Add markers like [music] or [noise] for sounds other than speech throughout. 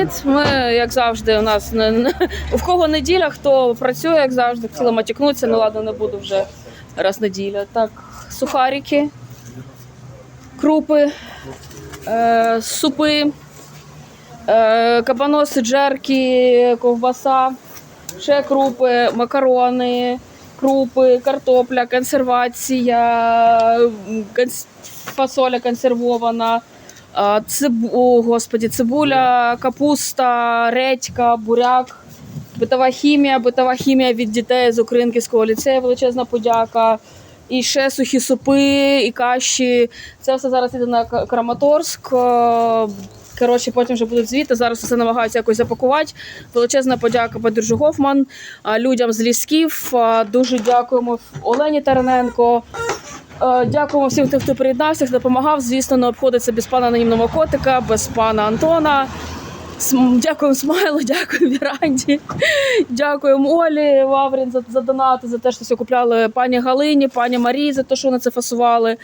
привіт! Ми, як завжди, у нас не, в кого неділя, хто працює, як завжди, хотіла матікнутися, ну ладно, не буду вже раз неділя. Так, сухарики, крупи, е, супи, е, кабаноси, джерки, ковбаса, ще крупи, макарони, крупи, картопля, консервація, конс- фасоля консервована. Циб... О, господі, цибуля, капуста, редька, буряк, битова хімія, битова хімія від дітей з Українського ліцею, величезна подяка. І ще сухі супи, і каші. Це все зараз іде на Краматорськ. Е, Коротше, потім вже будуть звіти. Зараз все намагаються якось запакувати. Величезна подяка Бадружу Гофман, людям з лісків. Дуже дякуємо Олені Тараненко. Е, Дякуємо всім тим, хто приєднався, хто допомагав. Звісно, не обходиться без пана анонімного котика, без пана Антона. Дякуємо Смайлу, [laughs] дякуємо Віранді, дякуємо Олі Лаврін за, за донати, за те, що все купляли пані Галині, пані Марії за те, що вони це фасували.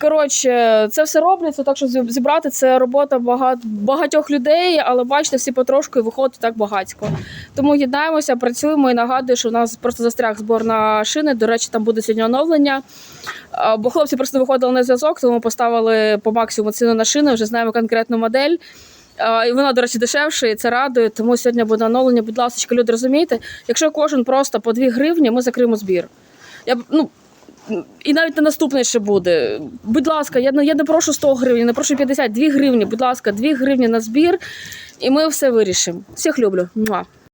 Коротше, це все робляться, так що зібрати це робота багат, багатьох людей, але бачите, всі потрошку і виходить так багатько. Тому єднаємося, працюємо і нагадую, що у нас просто застряг збор на шини. До речі, там буде сьогодні оновлення. Бо хлопці просто виходили на зв'язок, тому поставили по максимуму ціну на шини, вже знаємо конкретну модель. І вона, до речі, дешевша, і це радує. Тому сьогодні буде оновлення. Будь ласка, люди розумієте, якщо кожен просто по 2 гривні, ми закриємо збір. Я ну, і навіть на наступний ще буде. Будь ласка, я, не- я не прошу 100 гривень, не прошу 50, 2 гривні. Будь ласка, 2 гривні на збір, і ми все вирішимо. Всіх люблю. Муа.